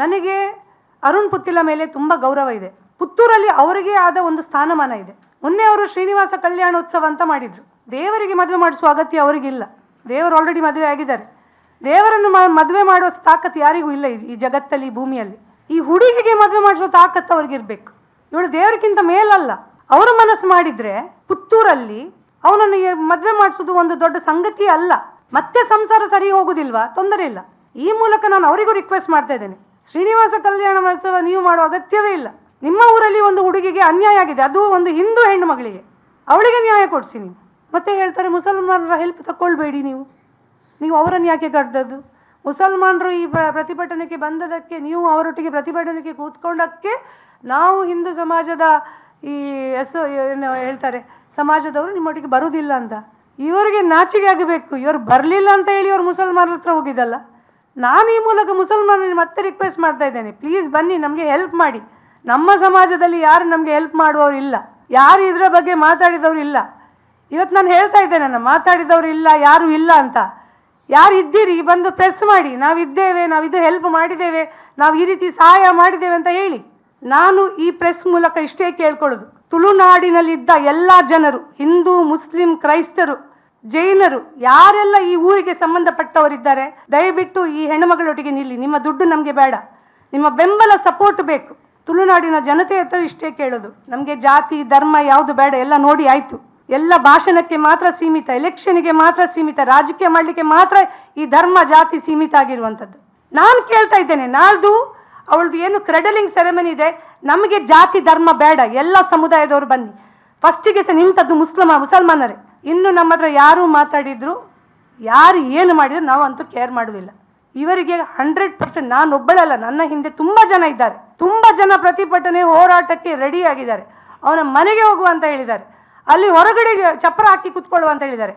ನನಗೆ ಅರುಣ್ ಪುತ್ತಿಲ ಮೇಲೆ ತುಂಬ ಗೌರವ ಇದೆ. ಪುತ್ತೂರಲ್ಲಿ ಅವರಿಗೆ ಆದ ಒಂದು ಸ್ಥಾನಮಾನ ಇದೆ. ಮೊನ್ನೆ ಅವರು ಶ್ರೀನಿವಾಸ ಕಲ್ಯಾಣೋತ್ಸವ ಅಂತ ಮಾಡಿದ್ರು. ದೇವರಿಗೆ ಮದುವೆ ಮಾಡಿಸುವ ಅಗತ್ಯ ಅವರಿಗಿಲ್ಲ. ದೇವರು ಆಲ್ರೆಡಿ ಮದುವೆ ಆಗಿದ್ದಾರೆ. ದೇವರನ್ನು ಮದುವೆ ಮಾಡುವ ತಾಕತ್ತು ಯಾರಿಗೂ ಇಲ್ಲ ಈ- ಜಗತ್ತಲ್ಲಿ ಭೂಮಿಯಲ್ಲಿ. ಈ ಹುಡುಗಿಗೆ ಮದುವೆ ಮಾಡಿಸುವ ತಾಕತ್ತು ಅವ್ರಿಗಿರ್ಬೇಕು. ಇವಳು ದೇವರಿಗಿಂತ ಮೇಲಲ್ಲ. ಅವರ ಮನಸ್ಸು ಮಾಡಿದ್ರೆ ಪುತ್ತೂರಲ್ಲಿ ಅವನನ್ನು ಮದುವೆ ಮಾಡಿಸೋದು ಒಂದು ದೊಡ್ಡ ಸಂಗತಿ ಅಲ್ಲ ಮತ್ತೆ ಸಂಸಾರ ಸರಿ ಹೋಗುದಿಲ್ವಾ? ತೊಂದರೆ ಇಲ್ಲ. ಈ ಮೂಲಕ ನಾನು ಅವರಿಗೂ ರಿಕ್ವೆಸ್ಟ್ ಮಾಡ್ತಾ ಇದ್ದೇನೆ. ಶ್ರೀನಿವಾಸ ಕಲ್ಯಾಣ ಮಹೋತ್ಸವ ನೀವು ಮಾಡುವ ಅಗತ್ಯವೇ ಇಲ್ಲ. ನಿಮ್ಮ ಊರಲ್ಲಿ ಒಂದು ಹುಡುಗಿಗೆ ಅನ್ಯಾಯ ಆಗಿದೆ. ಅದು ಒಂದು ಹಿಂದೂ ಹೆಣ್ಣು ಮಗಳಿಗೆ. ಅವಳಿಗೆ ನ್ಯಾಯ ಕೊಡಿಸಿ ನೀವು. ಮತ್ತೆ ಹೇಳ್ತಾರೆ, ಮುಸಲ್ಮಾನರ ಹೆಲ್ಪ್ ತಗೊಳ್ಬೇಡಿ ನೀವು. ನೀವು ಅವರನ್ನು ಯಾಕೆ ಕರೆದದ್ದು. ಮುಸಲ್ಮಾನರು ಈ ಪ್ರ- ಪ್ರತಿಭಟನೆಗೆ ಬಂದದಕ್ಕೆ ನೀವು ಅವರೊಟ್ಟಿಗೆ ಪ್ರತಿಭಟನೆಗೆ ಕೂತ್ಕೊಂಡಕ್ಕೆ ನಾವು ಹಿಂದೂ ಸಮಾಜದ ಈ ಎಸ್ ಏನು ಹೇಳ್ತಾರೆ, ಸಮಾಜದವರು ನಿಮ್ಮೊಟ್ಟಿಗೆ ಬರುವುದಿಲ್ಲ ಅಂತ. ಇವರಿಗೆ ನಾಚಿಕೆ ಆಗಬೇಕು. ಇವರು ಬರಲಿಲ್ಲ ಅಂತ ಹೇಳಿ ಇವರು ಮುಸಲ್ಮಾನರ ಹತ್ರ ಹೋಗಿದ್ದಲ್ಲ. ನಾನು ಈ ಮೂಲಕ ಮುಸಲ್ಮಾನರಿಗೆ ಮತ್ತೆ ರಿಕ್ವೆಸ್ಟ್ ಮಾಡ್ತಾ ಇದ್ದೇನೆ. ಪ್ಲೀಸ್ ಬನ್ನಿ, ನಮಗೆ ಹೆಲ್ಪ್ ಮಾಡಿ. ನಮ್ಮ ಸಮಾಜದಲ್ಲಿ ಯಾರು ನಮಗೆ ಹೆಲ್ಪ್ ಮಾಡುವವರು ಇಲ್ಲ. ಯಾರು ಇದರ ಬಗ್ಗೆ ಮಾತಾಡಿದವರು ಇಲ್ಲ. ಇವತ್ತು ನಾನು ಹೇಳ್ತಾ ಇದ್ದೇನೆ, ನಾನು ಮಾತಾಡಿದವರು ಇಲ್ಲ, ಯಾರು ಇಲ್ಲ ಅಂತ. ಯಾರು ಇದ್ದೀರಿ, ಬಂದು ಪ್ರೆಸ್ ಮಾಡಿ. ನಾವಿದ್ದೇವೆ ನಾವು ಇದು ಹೆಲ್ಪ್ ಮಾಡಿದ್ದೇವೆ, ನಾವು ಈ ರೀತಿ ಸಹಾಯ ಮಾಡಿದ್ದೇವೆ ಅಂತ ಹೇಳಿ. ನಾನು ಈ ಪ್ರೆಸ್ ಮೂಲಕ ಇಷ್ಟೇ ಕೇಳ್ಕೊಳ್ಳೋದು. ತುಳುನಾಡಿನಲ್ಲಿದ್ದ ಎಲ್ಲ ಜನರು, ಹಿಂದೂ, ಮುಸ್ಲಿಂ, ಕ್ರೈಸ್ತರು ಜೈನರು ಯಾರೆಲ್ಲ ಈ ಊರಿಗೆ ಸಂಬಂಧಪಟ್ಟವರಿದ್ದಾರೆ, ದಯವಿಟ್ಟು ಈ ಹೆಣ್ಣುಮಗಳೊಟ್ಟಿಗೆ ನಿಲ್ಲಿ. ನಿಮ್ಮ ದುಡ್ಡು ನಮಗೆ ಬೇಡ. ನಿಮ್ಮ ಬೆಂಬಲ ಸಪೋರ್ಟ್ ಬೇಕು. ತುಳುನಾಡಿನ ಜನತೆ ಹತ್ರ ಇಷ್ಟೇ ಕೇಳೋದು. ನಮಗೆ ಜಾತಿ, ಧರ್ಮ ಯಾವುದು ಬೇಡ, ಎಲ್ಲ ನೋಡಿ ಆಯ್ತು. ಎಲ್ಲ ಭಾಷಣಕ್ಕೆ ಮಾತ್ರ ಸೀಮಿತ ಎಲೆಕ್ಷನ್ಗೆ ಮಾತ್ರ ಸೀಮಿತ, ರಾಜಕೀಯ ಮಾಡಲಿಕ್ಕೆ ಮಾತ್ರ ಈ ಧರ್ಮ, ಜಾತಿ ಸೀಮಿತ ಆಗಿರುವಂಥದ್ದು. ನಾನು ಕೇಳ್ತಾ ಇದ್ದೇನೆ, ನಾಳ್ದು ಅವಳದು ಏನು ಕ್ರೆಡಲಿಂಗ್ ಸೆರೆಮನಿ ಇದೆ, ನಮಗೆ ಜಾತಿ, ಧರ್ಮ ಬೇಡ. ಎಲ್ಲ ಸಮುದಾಯದವರು ಬನ್ನಿ. ಫಸ್ಟಿಗೆ ಸಹ ನಿಂತದ್ದು ಮುಸ್ಲಿಮ, ಮುಸಲ್ಮಾನರೇ. ಇನ್ನು ನಮ್ಮ ಹತ್ರ ಯಾರು ಮಾತಾಡಿದ್ರು, ಯಾರು ಏನು ಮಾಡಿದ್ರು ನಾವು ಅಂತೂ ಕೇರ್ ಮಾಡೋದಿಲ್ಲ. ಇವರಿಗೆ ಹಂಡ್ರೆಡ್ ಪರ್ಸೆಂಟ್ ನಾನು ಒಬ್ಬಳಲ್ಲ, ನನ್ನ ಹಿಂದೆ ತುಂಬಾ ಜನ ಇದ್ದಾರೆ. ತುಂಬಾ ಜನ ಪ್ರತಿಭಟನೆ ಹೋರಾಟಕ್ಕೆ ರೆಡಿ ಆಗಿದ್ದಾರೆ. ಅವನ ಮನೆಗೆ ಹೋಗುವ ಅಂತ ಹೇಳಿದ್ದಾರೆ. ಅಲ್ಲಿ ಹೊರಗಡೆ ಚಪ್ಪರ ಹಾಕಿ ಕುತ್ಕೊಳ್ಳುವ ಅಂತ ಹೇಳಿದ್ದಾರೆ.